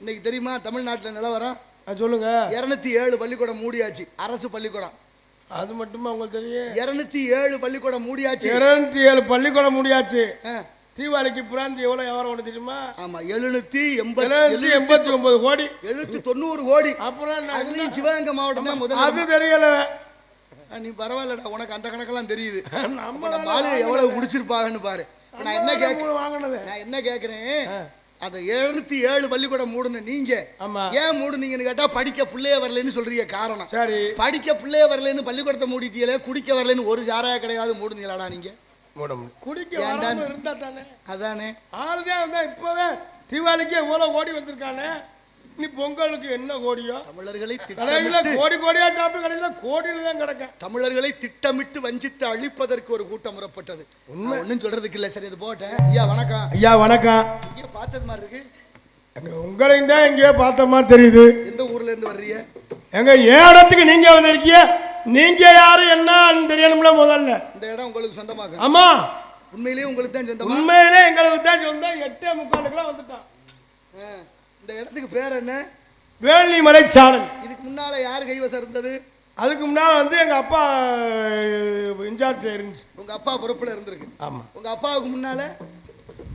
இன்னைக்கு தெரியுமா? தமிழ்நாட்டுல நிலவரம்? சொல்லுங்க. இருநூத்தி ஏழு பள்ளிக்கூடம் மூடியாச்சு. அரசு பள்ளிக்கூடம். அது மட்டுமா உங்களுக்கு தெரியும்? இருநூத்தி ஏழு பள்ளிக்கூடம் மூடியாச்சு. இருநூத்தி ஏழு பள்ளிக்கூடம் முடியாச்சு. தீபாவளிக்கு பிராந்தி எவ்வளவு வியாபாரம் ஓட தெரியுமா? ஆமா எழுநூத்தி எண்பது எண்பத்தி ஒன்பது கோடி. எழுநூத்தி தொண்ணூறு கோடி. அப்புறம்? அதுலயும் சிவகங்கை மாவட்டம் தான் முதல்ல. அது தெரியல. நீ பரவாயில்லடா உனக்கு அந்த கணக்கெல்லாம் தெரியுது. நம்ம பாலு எவ்வளவு குடிச்சிருப்பாங்கன்னு பாரு. நான் என்ன கேட்க வாங்கினது. நான் என்ன கேக்குறேன்? அந்த எழுநூத்தி ஏழு பள்ளிக்கூடம் மூடுன நீங்க ஆமா. ஏன் மூடுனீங்கன்னு கேட்டா படிக்க பிள்ளைய வரலைன்னு சொல்றீங்க காரணம். சரி. படிக்க பிள்ளைய வரலைன்னு பள்ளிக்கூடத்தை மூடிட்டீங்களே குடிக்க வரலைன்னு ஒரு சாராய கிடையாது மூடுனீங்களாடா நீங்க? குடிக்க இருந்தா தானே? அதானே. ஆளுதான் வந்தா இப்பவே தீபாவளிக்கு எவ்வளவு கோடி வந்திருக்கானே? நீ பொங்கலுக்கு என்ன கோடியோ? தமிழர்களை கடையில கோடி கோடியா சாப்பிட்டு கடையில கோடியில தான் கிடக்க தமிழர்களை திட்டமிட்டு வஞ்சித்து அழிப்பதற்கு ஒரு கூட்டம் முறப்பட்டது உண்மை. ஒன்றும் சொல்றதுக்கு இல்ல. சரி இது போட்டேன் ஐயா வணக்கம். ஐயா வணக்கம். இங்கே பார்த்தது மாதிரி இருக்கு. எங்க உங்களையும் தான் எங்கேயோ பார்த்த மாதிரி தெரியுது. எந்த ஊர்ல இருந்து வர்றீங்க? எங்க ஏன் இடத்துக்கு நீங்க வந்திருக்கீங்க? நீங்க யாரு என்னன்னு தெரியணும்ல முதல்ல. இந்த இடம் உங்களுக்கு சொந்தமாக ஆமா. உண்மையிலேயே உங்களுக்கு தான் சொந்தமா? உண்மையிலே எங்களுக்கு தான் சொந்தம். எட்டே முக்காலுக்குலாம் வந்துட்டான். இந்த இடத்துக்கு பேர் என்ன? வேள்விமலை சாரல். இதுக்கு முன்னால யார் கைவசம் இருந்தது? அதுக்கு முன்னால் வந்து எங்க அப்பா இன்சார்ஜ் இருந்துச்சு. உங்க அப்பா பொறுப்புல இருந்திருக்கு. ஆமா. உங்க அப்பாவுக்கு முன்னால?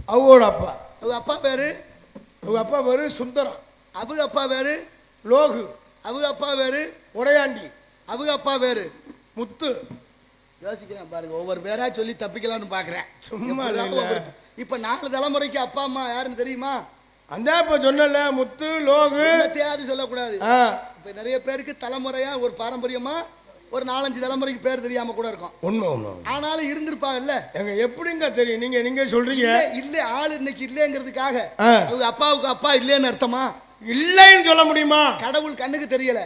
அவரோட அப்பா. அவங்க அப்பா பேரு? அவங்க அப்பா பேரு சுந்தரம். அவங்க அப்பா பேரு? லோகு. அவங்க அப்பா பேரு? உடையாண்டி. அவங்க அப்பா பேரு? முத்து. யோசிக்கிறேன் பாருங்க ஒவ்வொரு பேரா சொல்லி தப்பிக்கலாம்னு பாக்குறேன். சும்மா இப்ப நாலு தலைமுறைக்கு அப்பா அம்மா யாருன்னு தெரியுமா? அந்த இப்ப சொன்னல முத்து லோகு. என்னத்தையாவது சொல்லக்கூடாது. இப்ப நிறைய பேருக்கு தலைமுறையா ஒரு பாரம்பரியமா ஒரு நாலஞ்சு தலைமுறைக்கு பேர் தெரியாம கூட இருக்கும். உண்மை உண்மை. ஆனாலும் இருந்திருப்பாங்கல்ல? எங்க எப்படிங்க தெரியும்? நீங்க நீங்க சொல்றீங்க. இல்ல ஆள் இன்னைக்கு இல்லைங்கிறதுக்காக. அவங்க அப்பாவுக்கு அப்பா இல்லைன்னு அர்த்தமா? இல்லைன்னு சொல்ல முடியுமா? கடவுள் கண்ணுக்கு தெரியல.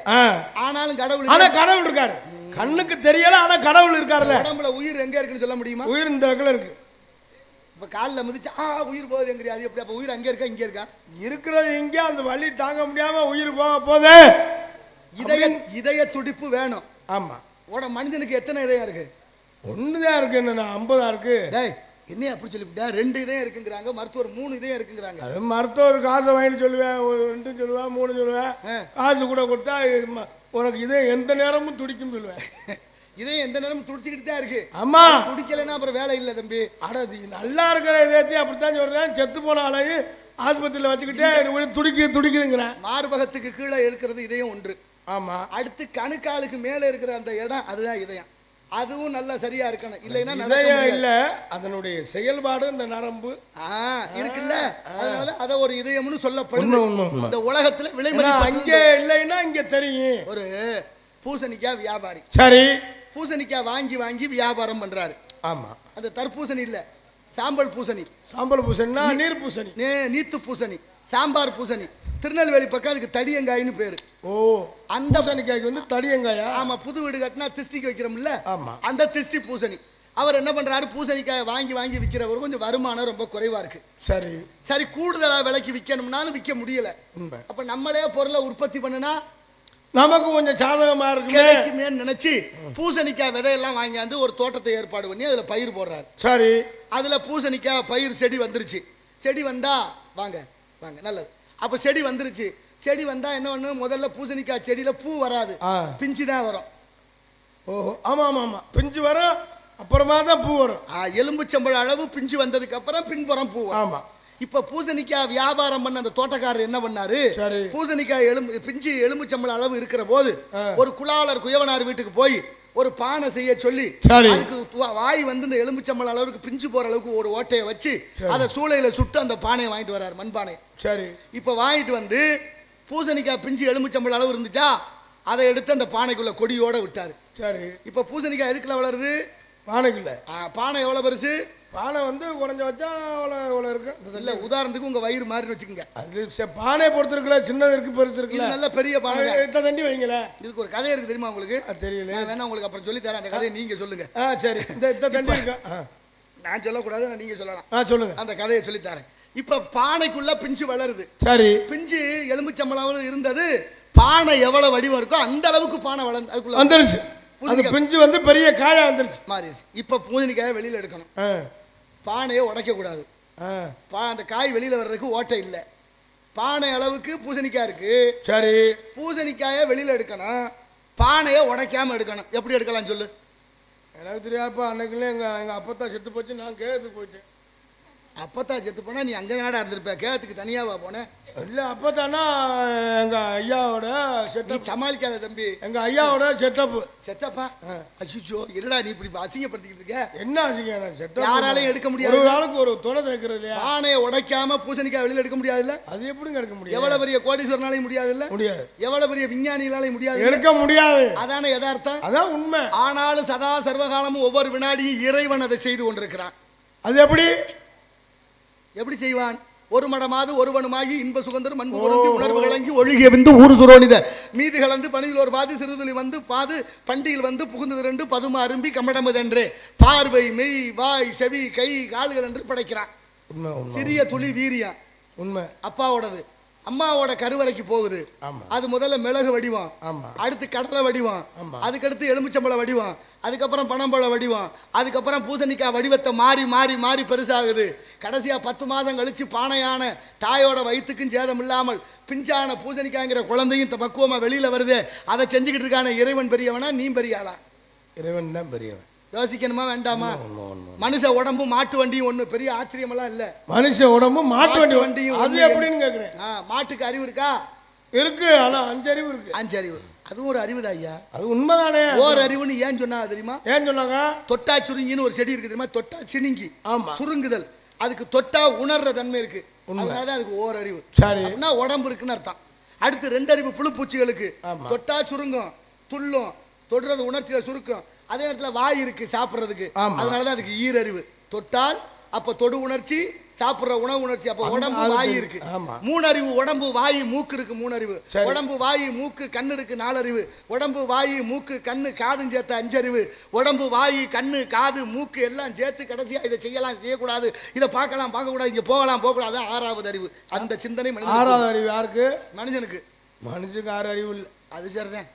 ஆனாலும் கடவுள் ஆனா கடவுள் இருக்காரு. கண்ணுக்கு தெரியல ஆனா கடவுள் இருக்காருல்ல. உடம்புல உயிர் எங்க இருக்குன்னு சொல்ல முடியுமா? உயிர் இந்த இடத்துல இருக்கு. இப்ப கால்ல மிதிச்சு ஆ உயிர் போகுது எங்கிறியா அது எப்படி? அப்ப உயிர் அங்க இருக்கா இங்க இருக்கா? இருக்கிறது இங்க அந்த வலி தாங்க முடியாம உயிர் போக போதே இதய இதய துடிப்பு வேணும். ஆமா. உட மனிதனுக்கு எத்தனை இதயம் இருக்கு? ஒண்ணுதான் இருக்கு என்ன ஐம்பதா இருக்கு. டேய் என்னைய அப்படி சொல்லிவிட்டா ரெண்டு இதயம் இருக்குங்கிறாங்க மருத்துவர் மூணு இதயம் இருக்குங்கிறாங்க. அது மருத்துவர் காசை வாங்கிட்டு சொல்லுவேன் ஒரு ரெண்டு சொல்லுவேன் மூணு சொல்லுவேன். காசு கூட கொடுத்தா உனக்கு இதே எந்த நேரமும் துடிக்கும் சொல்லுவேன். இதயம் எந்த நேரமும் துடிச்சுக்கிட்டு தான் இருக்கு. ஆமா. துடிக்கலைன்னா அப்புறம் வேலை இல்லை தம்பி. அட இது நல்லா இருக்கிற இதயத்தையும் அப்படித்தான் சொல்றேன். செத்து போன ஆளையும் ஆஸ்பத்திரியில் வச்சுக்கிட்டே துடிக்கு துடிக்குதுங்கிறேன் மார்பகத்துக்கு கீழே இருக்கிறது இதயம் ஒன்று. ஆமா. அடுத்து கணுக்காலுக்கு மேல இருக்கிற அந்த இடம் அதுதான் இதயம். அதுவும் நல்லா சரியா இருக்கணும். இல்லைன்னா இதயம். இல்ல அதனுடைய செயல்பாடு இந்த நரம்பு. இருக்குல்ல? அதனால அத ஒரு இதயம்னு சொல்லப்படுது. உண்மை. இந்த உலகத்துல மதிப்பற்றது அங்கே இல்லைன்னா இங்க தெரியும். ஒரு பூசணிக்காய் வியாபாரி. சரி. பூசணிக்காய் வாங்கி வாங்கி வியாபாரம் பண்றாரு. ஆமா. அந்த தர்பூசணி இல்ல சாம்பல் பூசணி. சாம்பல் பூசணினா நீர் பூசணி. நே- நீத்து பூசணி சாம்பார் பூசணி. திருநெல்வேலி பக்கம் அதுக்கு தடியங்காயின்னு பேரு. ஓ அந்த பூசணிக்காய்க்கு வந்து தடியங்காயா? ஆமா புது வீடு கட்டினா திஷ்டிக்கு வைக்கிறோம்ல. ஆமா. அந்த திஷ்டி பூசணி. அவர் என்ன பண்றாரு? பூசணிக்காயை வாங்கி வாங்கி விற்கிறவர் கொஞ்சம் வருமானம் ரொம்ப குறைவா இருக்கு. சரி. சரி கூடுதலா விலைக்கு விற்கணும்னாலும் விற்க முடியல. அப்ப நம்மளே பொருளை உற்பத்தி பண்ணுனா நமக்கு கொஞ்சம் சாதகமா இருக்குமே. கிடைக்குமேன்னு நினைச்சு பூசணிக்காய் விதையெல்லாம் வாங்கியாந்து ஒரு தோட்டத்தை ஏற்பாடு பண்ணி அதுல பயிர் போடுறாரு. சரி. அதுல பூசணிக்காய் பயிர் செடி வந்துருச்சு. செடி வந்தா வாங்க வாங்க நல்லது. அப்ப செடி வந்துருச்சு. செடி வந்தா என்ன பண்ணு முதல்ல பூசணிக்காய் செடியில பூ வராது. பிஞ்சு தான் வரும். ஓஹோ ஆமா ஆமா ஆமா. பிஞ்சு வரும் அப்புறமா தான் பூ வரும். ஆ, எலும்புச்சம்பழம் அளவு பிஞ்சு வந்ததுக்கு அப்புறம் பின்புறம் பூ வரும். இப்ப பூசணிக்காய் வியாபாரம் பண்ண அந்த தோட்டக்காரர் என்ன பண்ணாரு? பூசணிக்காய் எலும்பு பிஞ்சு எலும்புச்சம்பழம் அளவு இருக்கிற போது. ஒரு குலாளர் குயவனார் வீட்டுக்கு போய் ஒரு பானை செய்ய சொல்லி. அதுக்கு வாய் வந்து இந்த எலும்புச்சம்பழம் அளவுக்கு பிஞ்சு போற அளவுக்கு ஒரு ஓட்டையை வச்சு அதை சூளையில சுட்டு அந்த பானையை வாங்கிட்டு வர்றாரு மண்பானை. சரி. இப்ப வாங்கிட்டு வந்து பூசணிக்காய் பிஞ்சு எலும்புச்சம்பழம் அளவு இருந்துச்சா அதை எடுத்து அந்த பானைக்குள்ள கொடியோட விட்டாரு. சரி. இப்ப பூசணிக்காய் எதுக்குள்ள வளருது? பானைக்குள்ள. பானை எவ்வளவு பெருசு? பானை வந்து குறைஞ்ச வச்சா அவ்வளோ இவ்வளோ இருக்கு. இல்ல உதாரணத்துக்கு உங்க வயிறு மாதிரி வச்சுக்கோங்க. அது பானை பொறுத்திருக்குல்ல சின்னது இருக்கு பெருசு இது இருக்குல்ல நல்ல பெரிய பானை. இத்த தண்டி வைங்களேன் இதுக்கு ஒரு கதை இருக்கு தெரியுமா உங்களுக்கு? அது தெரியல. வேணா உங்களுக்கு அப்புறம் சொல்லி தரேன். அந்த கதையை நீங்க சொல்லுங்க. ஆ சரி. இந்த இந்த தண்டி இருக்கா. நான் சொல்லக்கூடாது நான் நீங்க சொல்லலாம். ஆ சொல்லுங்க. அந்த கதையை சொல்லி தரேன். இப்ப பானைக்குள்ள பிஞ்சு வளருது. சரி. பிஞ்சு எலும்புச்சம்பளம் இருந்தது. பானை எவ்வளவு வடிவம் இருக்கோ அந்த அளவுக்கு பானை வளர்ந்து அதுக்குள்ள வந்துருச்சு. பூசணிக்காய். பிஞ்சு வந்து பெரிய காயா வந்துருச்சு. மாறிடுச்சு. இப்ப பூசணிக்காயை வெளியில எடுக்கணும். பானையை உடைக்க கூடாது. ஆ. பா அந்த காய் வெளியில வர்றதுக்கு ஓட்டை இல்லை. பானை அளவுக்கு பூசணிக்காய் இருக்கு. சரி. பூசணிக்காயை வெளியில எடுக்கணும். பானையை உடைக்காம எடுக்கணும். எப்படி எடுக்கலாம் சொல்லு? எனக்கு தெரியாதுப்பா. அன்னைக்குள்ளே எங்க எங்க அப்பத்தா செத்து போச்சு. நான் கேட்டு போயிட்டேன். அப்பத்தான் செத்து போனா நீ அங்கே தானடா இருந்திருப்ப? கேத்துக்கு தனியாவா போன? இல்லை அப்பத்தானா எங்க ஐயாவோட நீ செட்டப் சமாளிக்காத தம்பி. எங்க ஐயாவோட செட்டப் செத்தப்பா அச்சுச்சோ என்னடா நீ இப்படி அசிங்கப்படுத்திக்கிட்டு இருக்க? என்ன எனக்கு? செட்டப் யாராலையும் எடுக்க முடியாது. ஒரு ஆளுக்கு ஒரு துணை தேய்க்கிறது இல்லையா? பானையை உடைக்காம பூசணிக்காய் வெளியில எடுக்க முடியாதுல்ல? அது எப்படிங்க எடுக்க முடியும்? எவ்வளவு பெரிய கோடீஸ்வரனாலையும் முடியாதுல்ல? முடியாது. எவ்வளவு பெரிய விஞ்ஞானிகளாலையும் முடியாது எடுக்க முடியாது. அதானே யதார்த்தம்? அதான் உண்மை. ஆனாலும் சதா சர்வகாலமும் ஒவ்வொரு வினாடியும் இறைவன் அதை செய்து கொண்டிருக்கிறான். அது எப்படி? எப்படி செய்வான்? ஒரு மடமாது ஒருவனுமாகி இன்ப சுகந்தரும் அன்பு குறைந்து உணர்வு கலங்கி ஒழுகிய விந்து ஊறு சுரோனித மீது கலந்து பணியில் ஒரு பாது சிறுதுளி வந்து பாது பண்டிகையில் வந்து புகுந்தது ரெண்டு பதும அரும்பி கமடமுதென்று பார்வை மெய் வாய் செவி கை கால்கள் என்று படைக்கிறான். சிறிய துளி வீரியம் உண்மை. அப்பாவோடது. அம்மாவோட கருவறைக்கு போகுது. அது முதல்ல மிளகு வடிவம் ஆமா. அடுத்து கடலை வடிவம் ஆமா. அதுக்கடுத்து எலுமிச்சம்பழ வடிவம் அதுக்கப்புறம் பனம்பழ வடிவம் அதுக்கப்புறம் பூசணிக்காய் வடிவத்தை மாறி மாறி மாறி பெருசாகுது. கடைசியா பத்து மாதம் கழிச்சு பானையான தாயோட வயிற்றுக்கும் சேதம் இல்லாமல் பிஞ்சான பூசணிக்காய்ங்கிற குழந்தையும் இந்த பக்குவமா வெளியில வருது. அதை செஞ்சுக்கிட்டு இருக்கான இறைவன் பெரியவனா நீ பெரியாளா? இறைவன் தான் பெரியவன். யோசிக்கணுமா வேண்டாமா? மனுஷ உடம்பு மாட்டு வண்டியும் ஒண்ணு பெரிய ஆச்சரியமெல்லாம் இல்ல. மனுஷ உடம்பு மாட்டு வண்டி வண்டியும் அது எப்படின்னு கேக்குறேன். மாட்டுக்கு அறிவு இருக்கா? இருக்கு ஆனா அஞ்சறிவு இருக்கு. அஞ்சு அறிவு. அதுவும் ஒரு அறிவு ஐயா. அது உண்மைதானே? ஓர் அறிவுன்னு ஏன் சொன்னா தெரியுமா? ஏன் சொன்னாங்க? தொட்டா சுருங்கின்னு ஒரு செடி இருக்கு தெரியுமா? தொட்டா சினுங்கி ஆமா. சுருங்குதல். அதுக்கு தொட்டா உணர்ற தன்மை இருக்கு. அதனாலதான் அதுக்கு ஓர் அறிவு. சரி. அப்படின்னா உடம்பு இருக்குன்னு அர்த்தம். அடுத்து ரெண்டு அறிவு புழுப்பூச்சிகளுக்கு. ஆமா. தொட்டா சுருங்கும் துள்ளும் தொடுறது உணர்ச்சியில சுருக்கும். அதே நேரத்துல வாய் இருக்கு சாப்பிடுறதுக்கு. அதனாலதான் அதுக்கு ஈரறிவு. தொட்டால் அப்ப தொடு உணர்ச்சி சாப்பிடுற உணவு உணர்ச்சி. அப்ப உடம்பு வாய். இருக்கு. ஆமா. மூணு அறிவு உடம்பு வாய் மூக்கு இருக்கு மூணு அறிவு சரி. உடம்பு வாய் மூக்கு கண்ணு இருக்கு நாலு அறிவு உடம்பு வாய் மூக்கு கண்ணு காதும் சேர்த்து அஞ்சறிவு. உடம்பு வாய் கண்ணு காது மூக்கு எல்லாம் சேர்த்து கடைசியா இதை செய்யலாம் செய்யக்கூடாது. இதை பார்க்கலாம் பார்க்கக்கூடாது. இங்க போகலாம் போகக்கூடாது. ஆறாவது அறிவு. அந்த சிந்தனை ஆறாவது அறிவு யாருக்கு? மனுஷனுக்கு மனுஷனுக்கு ஆறு அறிவு இல்லை. அது சரிதான்.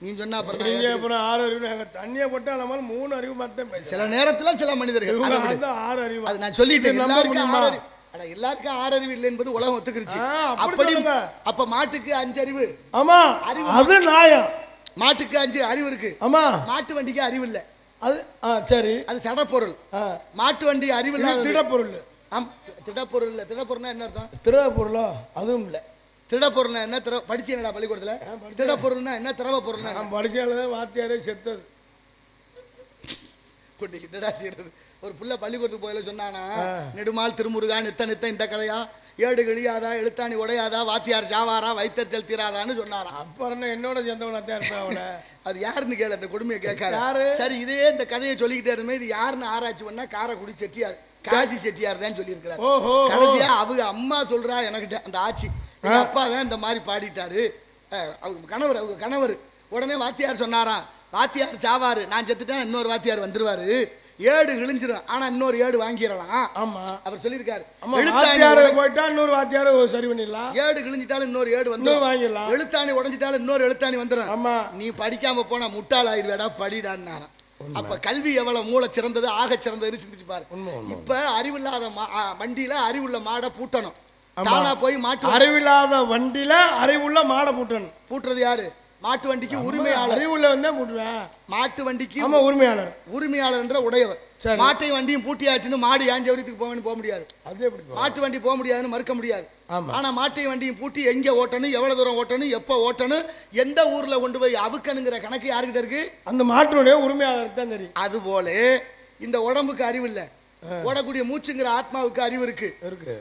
நீ சொன்னா அப்புறம். அப்புறம் ஆறு அறிவு தண்ணியை போட்டா நம்ம மூணு அறிவு மட்டும் சில நேரத்துல சில மனிதர்கள் ஆறு அறிவு. அது நான் நம்ப எல்லாருக்கும்? ஆறு அறிவு. இல்லை என்பது உலகம் ஒத்துக்கிருச்சு. அப்படி. அப்ப மாட்டுக்கு அஞ்சு அறிவு. ஆமா அறிவு அது நியாயம் மாட்டுக்கு அஞ்சு அறிவு இருக்கு. ஆமா. மாட்டு வண்டிக்கு அறிவு இல்ல. அது சரி. அது சடப்பொருள். ஆ. மாட்டு வண்டி அறிவு இது இல்லாதது. திடப்பொருள். ஆம் திடப்பொருள் இல்ல. திடப்பொருள்னா என்ன அர்த்தம்? திடப்பொருளோ? அதுவும் இல்லை. திடப்பொருள்னா என்ன திற படிச்சு என்னடா பள்ளிக்கூடத்துல? திடப்பொருள்னா என்ன திரவ பொருள்னா? நான் படிச்சாலதான் வாத்தியாரே செத்தது. கொண்டு என்னடா செய்யறது ஒரு புள்ள பள்ளிக்கூடத்துக்கு போயில சொன்னானா நெடுமால் திருமுருகா நித்த நித்த இந்த கதையா? ஏடு கிழியாதா எழுத்தாணி உடையாதா வாத்தியார் ஜாவாரா வைத்தறிச்சல் தீராதான்னு சொன்னாராம் அப்புறம் என்ன என்னோட சேர்ந்தவனா தான் இருப்பேன் அவனை? அது யாருன்னு கேளு அந்த கொடுமையை கேட்காரு யாரு? சரி இதே இந்த கதையை சொல்லிக்கிட்டே இருமே இது யாருன்னு ஆராய்ச்சி பண்ணா காரைக்குடி செட்டியார் காசி செட்டியார் தான் சொல்லியிருக்கிறார். கடைசியா அவங்க அம்மா சொல்றா எனக்கு அந்த ஆட்சி அப்பா தான் இந்த மாதிரி பாடிட்டாரு. அவங்க கணவர் அவங்க கணவர். உடனே வாத்தியார் சொன்னாராம் வாத்தியார் சாவாரு. நான் செத்துட்டேன் இன்னொரு வாத்தியார் வந்துருவாரு. ஏடு கிழிஞ்சிரும் ஆனா இன்னொரு ஏடு வாங்கிடலாம். ஆமா. அவர் சொல்லியிருக்காரு. எழுத்தாணி போயிட்டா இன்னொரு வாத்தியார சரி பண்ணிடலாம். ஏடு கிழிஞ்சிட்டாலும் இன்னொரு ஏடு வந்துரும். வாங்கிடலாம். எழுத்தாணி உடைஞ்சிட்டாலும் இன்னொரு எழுத்தாணி வந்துடும் ஆமா. நீ படிக்காம போனா முட்டாள் ஆயிருவேடா படிடான்னாராம். அப்ப கல்வி எவ்வளவு மூளை சிறந்தது ஆக சிறந்ததுன்னு சிந்திச்சு பாரு. இப்ப அறிவில்லாத வண்டியில அறிவுள்ள மாடை பூட்டணும். தானா போய் மாட்டு அறிவில்லாத வண்டியில அறிவுள்ள மாடை பூட்டணும். பூட்டுறது யாரு? மாட்டு வண்டிக்கு உரிமையாளர். அறிவுள்ள வந்தா பூட்டுவேன். மாட்டு வண்டிக்கு ஆமா உரிமையாளர். உரிமையாளர் என்ற உடையவர். மாட்டையும் வண்டியும் பூட்டியாச்சுன்னு மாடு ஏன் ஜவுரியத்துக்கு போவேன்னு போக முடியாது. அது எப்படி? மாட்டு வண்டி போக முடியாதுன்னு மறுக்க முடியாது. ஆனா மாட்டையும் வண்டியும் பூட்டி எங்க ஓட்டணும் எவ்வளவு தூரம் ஓட்டணும் எப்போ ஓட்டணும் எந்த ஊர்ல கொண்டு போய் அவுக்கணுங்கிற கணக்கு யாருக்கிட்ட இருக்கு? அந்த மாட்டினுடைய உரிமையாளருக்கு தான் தெரியும். அதுபோல இந்த உடம்புக்கு அறிவு இல்ல. ஓடக்கூடிய மூச்சுங்கிற ஆத்மாவுக்கு அறிவு இருக்கு.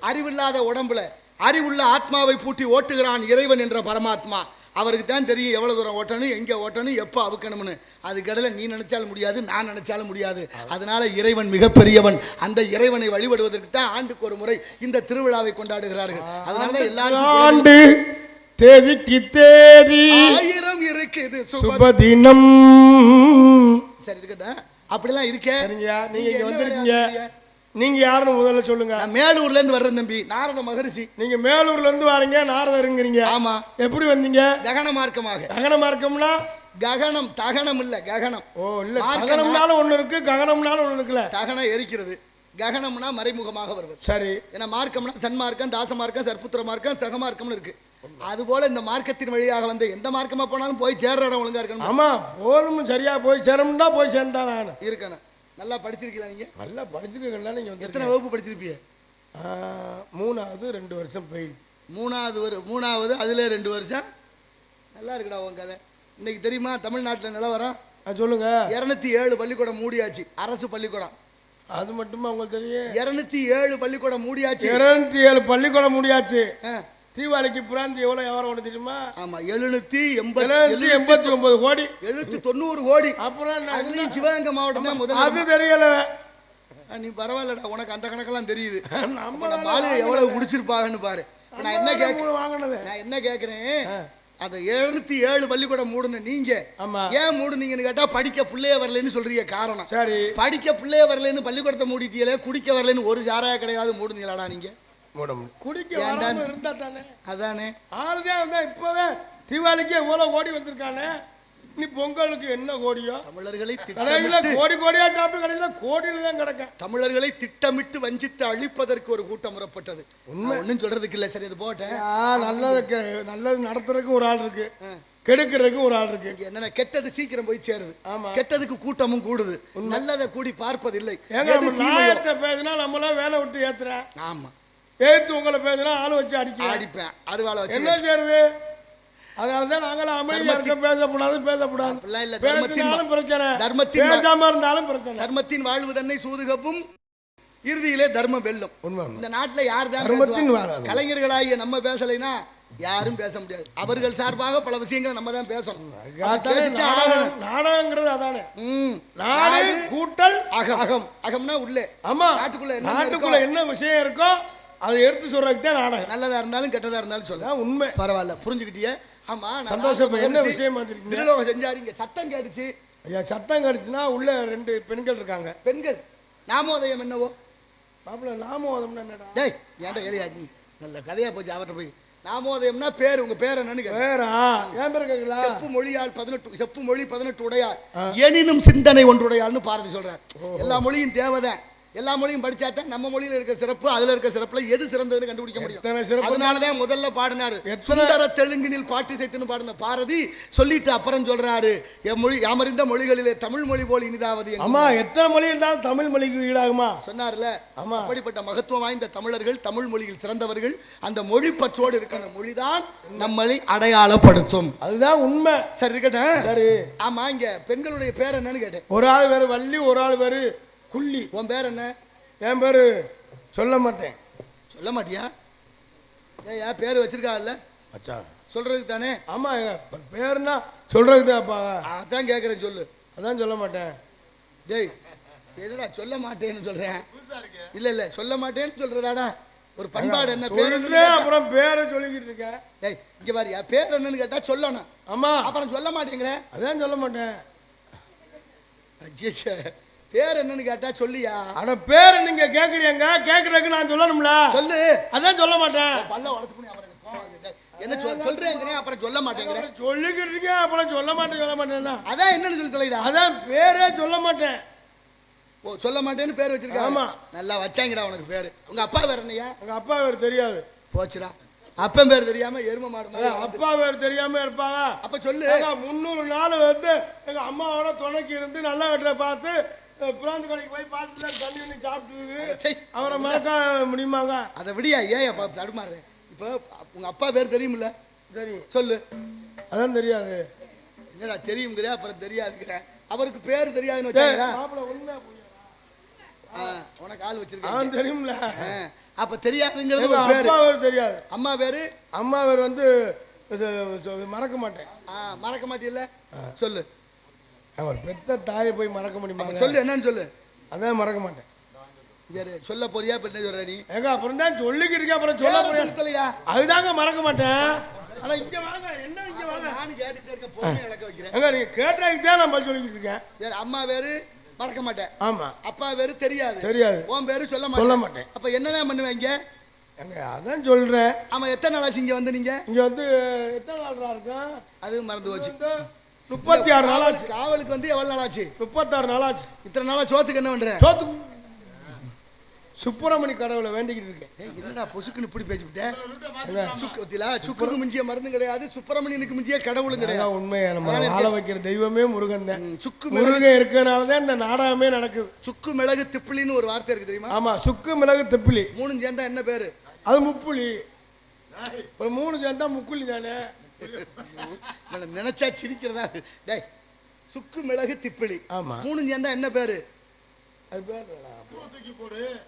அறிவில்லாத உடம்புல அறிவுள்ள ஆத்மாவை பூட்டி ஓட்டுகிறான் இறைவன் என்ற பரமாத்மா. அவருக்கு தான் தெரியும் எவ்வளவு தூரம் ஓட்டணும் எங்க ஓட்டணும் எப்போ அவுக்கணும்னு. அதுக்கடல நீ நினைச்சாலும் முடியாது நான் நினைச்சாலும் முடியாது. அதனால இறைவன் மிகப்பெரியவன். அந்த இறைவனை வழிபடுவதற்கு தான் ஆண்டுக்கு ஒரு முறை இந்த திருவிழாவை கொண்டாடுகிறார்கள். அதனால தான் எல்லாரும் ஆண்டு தேதிக்கு தேதி ஆயிரம் இருக்குது. சுப சுபதினம் சரி இருக்கட்டும் அப்படிலாம் இருக்கே. சரிங்கய்யா நீங்க இங்க வந்திருக்கீங்க? நீங்க யாருன்னு முதல்ல சொல்லுங்க. மேலூர்ல இருந்து வர்றேன் தம்பி. நாரத மகரிஷி. நீங்க மேலூர்ல இருந்து வாரீங்க நாரதருங்கிறீங்க. ஆமா. எப்படி வந்தீங்க? ககன மார்க்கமாக. ககன மார்க்கம்னா? ககனம் தகனம் இல்ல ககனம். ஓ இல்ல ககனம்னாலும் ஒண்ணு இருக்கு ககனம்னாலும் ஒண்ணு இருக்குல்ல. தகனம் எரிக்கிறது. ககனம்னா மறைமுகமாக வருவது. சரி. ஏன்னா மார்க்கம்னா சன்மார்க்கம் தாசமார்க்கம் சர்ப்புத்திர மார்க்கம் சகமார்க்கம்னு இருக்கு. அதுபோல இந்த மார்க்கத்தின் வழியாக வந்து எந்த மார்க்கமா போனாலும் போய் சேர்ற இடம் ஒழுங்கா இருக்கணும்? ஆமா போகணும் சரியா போய் சேரணும் தான் போய் சேர்ந்தான் நான். இருக்கணும் நல்லா படிச்சிருக்கீங்களா நீங்க? நல்லா படிச்சிருக்கீங்களா நீங்க எத்தனை வந்து வகுப்பு படிச்சிருப்பீங்க? மூணாவது ரெண்டு வருஷம் பெயில் மூணாவது ஒரு மூணாவது அதுல ரெண்டு வருஷம். நல்லா இருக்குடா உன் கதை. இன்னைக்கு தெரியுமா தமிழ்நாட்டில் நிலவரம்? சொல்லுங்க. இரநூத்தி ஏழு பள்ளிக்கூடம் மூடியாச்சு அரசு பள்ளிக்கூடம். அது மட்டுமா உங்களுக்கு தெரியும்? இரநூத்தி ஏழு பள்ளிக்கூடம் மூடியாச்சு. இருநூத்தி ஏழு பள்ளிக்கூடம் முடியாச்சு. தீபாவளிக்கு பிராந்தி எவ்வளவு வியாபாரம் ஓட தெரியுமா? ஆமா எழுநூத்தி எண்பத்தி எண்பத்தி ஒன்பது கோடி. எழுநூத்தி தொண்ணூறு கோடி. அப்புறம்? அதுலயும் சிவகங்கை மாவட்டம் தான் முதல்ல அது தெரியல. நீ பரவாயில்லடா உனக்கு அந்த கணக்கெல்லாம் தெரியுது. நம்ம ஆளு எவ்வளவு குடிச்சிருப்பாங்கன்னு பாரு. நான் என்ன கேட்க வாங்கினது. நான் என்ன கேட்கிறேன் அந்த எழுநூத்தி ஏழு பள்ளிக்கூடம் மூடுன நீங்க. ஏன் மூடுனீங்கன்னு கேட்டா படிக்க பிள்ளைய வரலைன்னு சொல்றீங்க காரணம். சரி. படிக்க பிள்ளைய வரலைன்னு பள்ளிக்கூடத்தை மூடிட்டீங்களே குடிக்க வரலைன்னு ஒரு சாராய கிடையாது மூடுனீங்களாடா நீங்க? குடிக்க? வராம இருந்தா தானே? அதானே. ஆளுதான் வந்தா இப்பவே தீபாவளிக்கு எவ்வளவு கோடி வந்திருக்கானே? நீ பொங்கலுக்கு என்ன கோடியோ தமிழர்களை திட்டமிட்டு கோடி கோடியா சாப்பிட்டு கோடியில தான் கிடக்க தமிழர்களை திட்டமிட்டு வஞ்சித்து அழிப்பதற்கு ஒரு கூட்டம் முறப்பட்டது ஒன்னும் சொல்றதுக்கு இல்ல. சரி இது போட்டேன் நல்லது கெ- நல்லது நடத்துறதுக்கு ஒரு ஆள் இருக்கு. கெடுக்கிறதுக்கு ஒரு ஆள் இருக்கு. என்னன்னா கெட்டது சீக்கிரம் போய் சேருது. ஆமா. கெட்டதுக்கு கூட்டமும் கூடுது. நல்லதை கூடி பார்ப்பதில்லை. நாயத்தை பேசினா நம்மளாம் வேலை விட்டு ஏத்துறேன். ஆமா. ஏத்து உங்களை பேசினா ஆள் வச்சு அடிக்கிறேன். அடிப்பேன். அருவாளை வச்சு என்ன செய்யறது அதனாலதான் நாங்களும் அமைதியா இருக்க பேசக்கூடாது பேசக்கூடாது. இல்ல தர்மத்தின் பேசினாலும் பிரச்சனை. தர்மத்தின் பேசாம இருந்தாலும் பிரச்சனை. தர்மத்தின் வாழ்வு தன்னை சூதுகப்பும் இறுதியிலே தர்மம் வெல்லும். உண்மை இந்த நாட்டுல யார் தான். கலைஞர்களாகிய நம்ம பேசலைன்னா யாரும் பேச முடியாது. அவர்கள் சார்பாக பல விஷயங்களை நம்ம தான் பேசணும். நாடகங்கிறது அதானே. நாடு கூட்டல் அகம். அகம். அகம்னா உள்ளே. ஆமா. நாட்டுக்குள்ள என்ன நாட்டுக்குள்ள என்ன விஷயம் இருக்கோ அதை எடுத்து சொல்றதுக்கு தான் நாடகம். நல்லதா இருந்தாலும் கெட்டதா இருந்தாலும் சொல்ல உண்மை. பரவாயில்ல புரிஞ்சுக்கிட்டியே ஆமா சந்தோஷம். என்ன விஷயம் வந்திருக்கீங்க? திருலோகம் செஞ்சாருங்க. சத்தம் கேட்டுச்சு. ஐயா சத்தம் கடிச்சுன்னா உள்ள ரெண்டு பெண்கள் இருக்காங்க. பெண்கள். நாமோதயம் என்னவோ? மாப்பிள்ள நாமோதம்னா என்னடா? டேய் ஏன்டா ஏலியா நீ? நல்ல கதையா போச்சு அவர்கிட்ட போய். நாமோதயம்னா பேர் உங்க பேர் என்னன்னு. வேறா ஏன் பேர் கேட்கலாம் செப்பு மொழியால் பதினெட்டு செப்பு மொழி பதினெட்டு உடையார் எனினும் சிந்தனை ஒன்றுடையாள்னு பாரதி சொல்றார். எல்லா மொழியும் தேவைதான் எல்லா மொழியும் படிச்சா தான் நம்ம மொழியில இருக்க சிறப்பு அதுல இருக்க சிறப்புல எது சிறந்ததுன்னு கண்டுபிடிக்க முடியும். அதனாலதான் முதல்ல பாடினாரு. சுந்தர தெலுங்கினில் பாட்டு சேர்த்துன்னு பாடின பாரதி சொல்லிட்டு அப்புறம் சொல்றாரு என் மொழி யாமறிந்த மொழிகளிலே தமிழ் மொழி போல் இனிதாவது. ஆமா எத்தனை மொழி இருந்தாலும் தமிழ் மொழிக்கு ஈடாகுமா? சொன்னார்ல ஆமா. அப்படிப்பட்ட மகத்துவம் வாய்ந்த தமிழர்கள் தமிழ் மொழியில் சிறந்தவர்கள் அந்த மொழி பற்றோடு இருக்கிற மொழிதான் நம்மளை அடையாளப்படுத்தும். அதுதான் உண்மை. சரி இருக்கட்டும். சரி. ஆமா இங்க பெண்களுடைய பேர் என்னன்னு கேட்டேன். ஒரு ஆள் பேரு வள்ளி ஒரு ஆள் பேரு குள்ளி. உன் பேர் என்ன? என் பேரு சொல்ல மாட்டேன். சொல்ல மாட்டியா? ஏன் பேர் வச்சிருக்காங்கல்ல மச்சான். சொல்றதுக்கு தானே? ஆமா ப- பேருனா சொல்றதுக்கு தான்ப்பா. அதான் கேட்குறேன் சொல்லு. அதான் சொல்ல மாட்டேன். டேய் என்னடா சொல்ல மாட்டேன்னு சொல்றேன் இல்ல இல்ல சொல்ல மாட்டேன்னு சொல்றதாடா. ஒரு பண்பாடு என்ன? பேர் அப்புறம் பேரை சொல்லிக்கிட்டு இருக்கேன் டேய் இங்க பாரியா பேர் என்னன்னு கேட்டா சொல்லணும். ஆமா. அப்புறம் சொல்ல மாட்டேங்கிற. அதான் சொல்ல மாட்டேன். அஜிச்சே. பேர் என்னன்னு கேட்டா சொல்லியா? ஆனா பேரு நீங்க கேக்குறீங்க. கேக்குறதுக்கு நான் சொல்லணும்ல. சொல்லு. அதான் சொல்ல மாட்டேன். பல்ல உடச்சு என்ன சொல் சொல்றேங்கிறேன் அப்புறம் சொல்ல மாட்டேங்கிறேன். இருக்கேன் அப்புறம் சொல்ல மாட்டேன் சொல்ல மாட்டேன்னா அதான் என்னன்னு சொல்லி தொலைடா. அதான் பேரே சொல்ல மாட்டேன். ஓ சொல்ல மாட்டேன்னு பேர் வச்சிருக்கா? ஆமா. நல்லா வச்சாங்கடா உனக்கு பேரு. உங்க அப்பா பேர் என்னையா எங்க அப்பா பேர் தெரியாது. போச்சுடா. அப்பன் பேர் தெரியாம எரும மாடு அப்பா பேர் தெரியாம இருப்பாங்க அப்ப சொல்லு. முந்நூறு நாள் வந்து எங்க அம்மாவோட துணைக்கு இருந்து நல்ல வெட்டரை பார்த்து அஹ், பிராந்து கடைக்கு போய் பார்த்துட்டு தண்ணி தண்ணி சாப்பிட்டு. அவரை மறக்க முடியுமாங்க? அதை விடியா ஏன் அப்பா தடுமாறு இப்போ உங்க அப்பா பேர் தெரியுமில்ல? சரி. சொல்லு. அதான் தெரியாது. என்னடா தெரியுங்கிற அப்புறம் தெரியாதுங்கிற. அவருக்கு பேர் தெரியாதுன்னு வச்சாங்கடா மாப்பிள்ள உண்மை பொய்யா? ஆ, உனக்கு ஆள் வச்சிருக்கேன். தெரியும்ல. அப்ப தெரியாதுங்கிறது ஒரு பேரு. பேர் தெரியாது. அம்மா பேரு? அம்மா பேர் வந்து இது மறக்க மாட்டேன். மறக்க மாட்டியல்ல? சொல்லு. அவர் பெத்த தாயை போய் மறக்க முடியுமா? சொல்லு என்னன்னு சொல்லு. அதான் மறக்க மாட்டேன். இரு, சொல்ல போறியா என்ன சொல்ற நீ? ஏங்க அப்புறம் தான் சொல்லிக்கிட்டு இருக்கேன் அப்புறம் சொல்ல பேரை போறேன் சொல்லி தொலைடா அதுதாங்க மறக்க மாட்டேன். ஆனா இங்க வாங்க என்ன இங்க வாங்க? நானும் கேட்டுட்டே இருக்க பொறுமையா நடக்க வைக்கிறேன். ஏங்க நீங்க கேட்டதுக்கு தான் நான் பதில் சொல்லிக்கிட்டு இருக்கேன். சரி, அம்மா பேரு மறக்க மாட்டேன். ஆமா. அப்பா பேரு தெரியாது. தெரியாது. உன் பேரு சொல்ல சொல்ல மாட்டேன். மாட்டேன் அப்ப என்னதான் பண்ணுவீங்க ஏங்க அதான் சொல்றேன். அவன் எத்தனை நாளாச்சு இங்க வந்து நீங்க? இங்க வந்து எத்தனை நாள் இருக்கும் அது மறந்து போச்சு. முப்பத்தி ஆறு நாள் ஆச்சு காவலுக்கு- வந்து எவ்வளவு நாள் ஆச்சு முப்பத்தாறு நாள் ஆச்சு இத்தனை நாளா சோத்துக்கு என்ன பண்ற? சோத்துக்கு சுப்பிரமணி கடவுளை வேண்டிக்கிட்டு இருக்கேன். என்னடா பொசுக்குன்னு இப்படி பேசிவிட்டேன் சுக்குக்கு மிஞ்சிய மருந்தும் கிடையாது சுப்பிரமணியனுக்கு மிஞ்சிய கடவுளும் கிடையாது. உண்மையை நம்ம வாழ வைக்கிற தெய்வமே முருகன் தான். சுக்கு முருகன் இருக்கிறனால தான் இந்த நாடகமே நடக்குது. சுக்கு மிளகு திப்பிலின்னு ஒரு வார்த்தை இருக்கு தெரியுமா? ஆமா சுக்கு மிளகு தெப்பிலி மூணு சேர்ந்தா என்ன பேரு? அது முப்புளி. ஒரு மூணு சேர்ந்தா முக்குளி தானே? நினைச்சா சிரிக்கிறதா? டேய் சுக்கு மிளகு திப்பிலி. ஆமா. மூணு சேர்ந்தா என்ன பேரு? அது பேர்?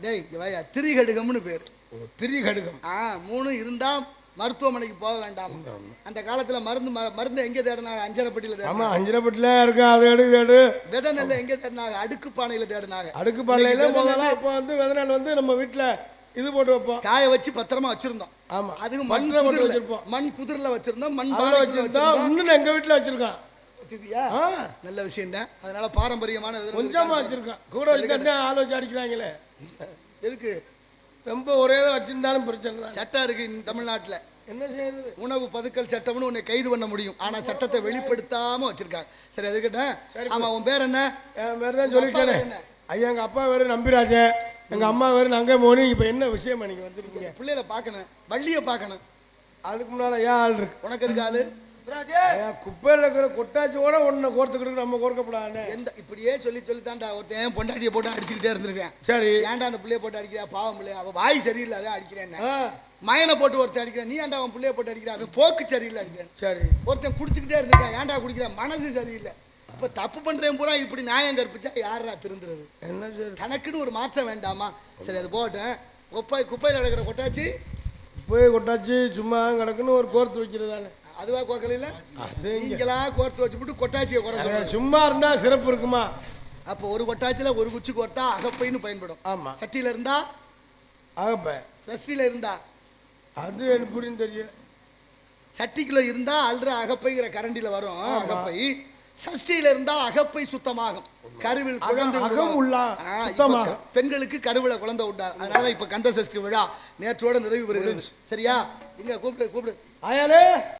டேய் இங்க வாயா திரிகடுகம்னு பேரு. ஓ, திரி கடுகம் ஆ மூணு இருந்தா மருத்துவமனைக்கு போக வேண்டாம். அந்த காலத்துல மருந்து ம- மருந்து எங்க தேடினாங்க? அஞ்சரைப்பட்டியில ஆமா தேடினாங்க அஞ்சிரப்பட்டில இருக்கு. அது எடு இது எடு. விதை நெல்லை எங்க தேடினாங்க? அடுக்கு பானையில தேடினாங்க. அடுக்கு இன்னைக்கு முதல்ல அப்போ வந்து விதநாள் வந்து நம்ம வீட்டுல இது போட்டு வைப்போம். காய வச்சு பத்திரமா வச்சிருந்தோம். ஆமா. அதுக்கு மண் போட்டு வச்சிருப்போம். மண் குதிர்ல வச்சிருந்தோம் மண் வச்சிருந்தா வச்சிருந்தோம். இன்னும் எங்க வீட்டுல வச்சிருக்கான். வச்சிருக்கியா? நல்ல விஷயம் தான். அதனால பாரம்பரியமான கொஞ்சமா வச்சிருக்கான். கூட வச்சுக்கிட்டு ஆள் வச்சு அடிக்கிறாங்களே. எதுக்கு? ரொம்ப ஒரே வச்சிருந்தாலும் பிரச்சனை தான். சட்டம் இருக்கு இந்த தமிழ்நாட்டுல. என்ன செய்யுது? உணவு பதுக்கல் சட்டம்னு உன்னை கைது பண்ண முடியும். ஆனா சட்டத்தை வெளிப்படுத்தாம வச்சிருக்காங்க. சரி அது இருக்கட்டும். ஆமா உன் பேர் என்ன? என் பேர் தான் சொல்லிட்டேனே? ஐயா எங்க அப்பா பேரு நம்பிராஜன். எங்க அம்மா பேரு நங்கை மோனி இப்ப என்ன விஷயமா நீங்க வந்திருக்கீங்க? பிள்ளைகளை பார்க்கணும் வள்ளியை பார்க்கணும். அதுக்கு முன்னால ஏன் ஆள் இருக்கு? உனக்கு எதுக்கு ஆளு? குப்பையில இருக்கிற கொட்டாச்சியோட ஒன்றை கோர்த்துக்கிட்டு நம்ம கோர்க்கப்படாது. எந்த இப்படியே சொல்லி சொல்லி தான்டா ஒருத்தன் பொண்டாட்டியை போட்டு அடிச்சுக்கிட்டே இருந்திருக்கேன். சரி. ஏன்டா அந்த பிள்ளைய போட்டு அடிக்கிறா? பாவம் பிள்ளைய அவ வாய் சரியில்லை அதான் அடிக்கிறேன் மயனை போட்டு ஒருத்தன் அடிக்கிறான் நீ ஏன்டா அவன் பிள்ளைய போட்டு அடிக்கிறா? அவன் போக்கு சரியில்லை அடிக்கிறேன் சரி. ஒருத்தன் குடிச்சுக்கிட்டே இருந்திருக்கான் ஏன்டா குடிக்கிறான் மனசு சரியில்லை. இப்ப தப்பு பண்றேன் பூரா இப்படி நியாயம் கற்பிச்சா யாரா திருந்துறது? என்ன சரி? தனக்குன்னு ஒரு மாற்றம் வேண்டாமா? சரி அது போட்டேன் குப்பை குப்பையில் கிடக்கிற கொட்டாச்சி? குப்பையை கொட்டாச்சி சும்மா கிடக்குன்னு ஒரு கோர்த்து வைக்கிறது தானே அதுவா கோக்கலையில அது. நீங்களா கோர்த்து வச்சுப்புட்டு கொட்டாச்சியை குறை அது சொல்றது. சும்மா இருந்தா சிறப்பு இருக்குமா? அப்போ ஒரு கொட்டாச்சில ஒரு குச்சி கோர்த்தா அகப்பைன்னு பயன்படும். ஆமா. சட்டியில இருந்தா? ஆகப்ப சஷ்டியில இருந்தா? அது எப்படின்னு தெரியும். சட்டிக்குள்ள இருந்தா அல்ற அகப்பைங்கிற கரண்டில வரும் அகப்பை. சஷ்டியில இருந்தா அகப்பை சுத்தமாகும். கருவில் குழந்தை அகம். உள்ளா ஆ, இப்ப சுத்தமாகும். க- பெண்களுக்கு கருவில குழந்தை உண்டா? அதனால இப்ப கந்த சஷ்டி விழா நேற்றோட நிறைவு பெறுகிறது சரியா? இங்க கூப்பிடு கூப்பிடு. ஆயாலே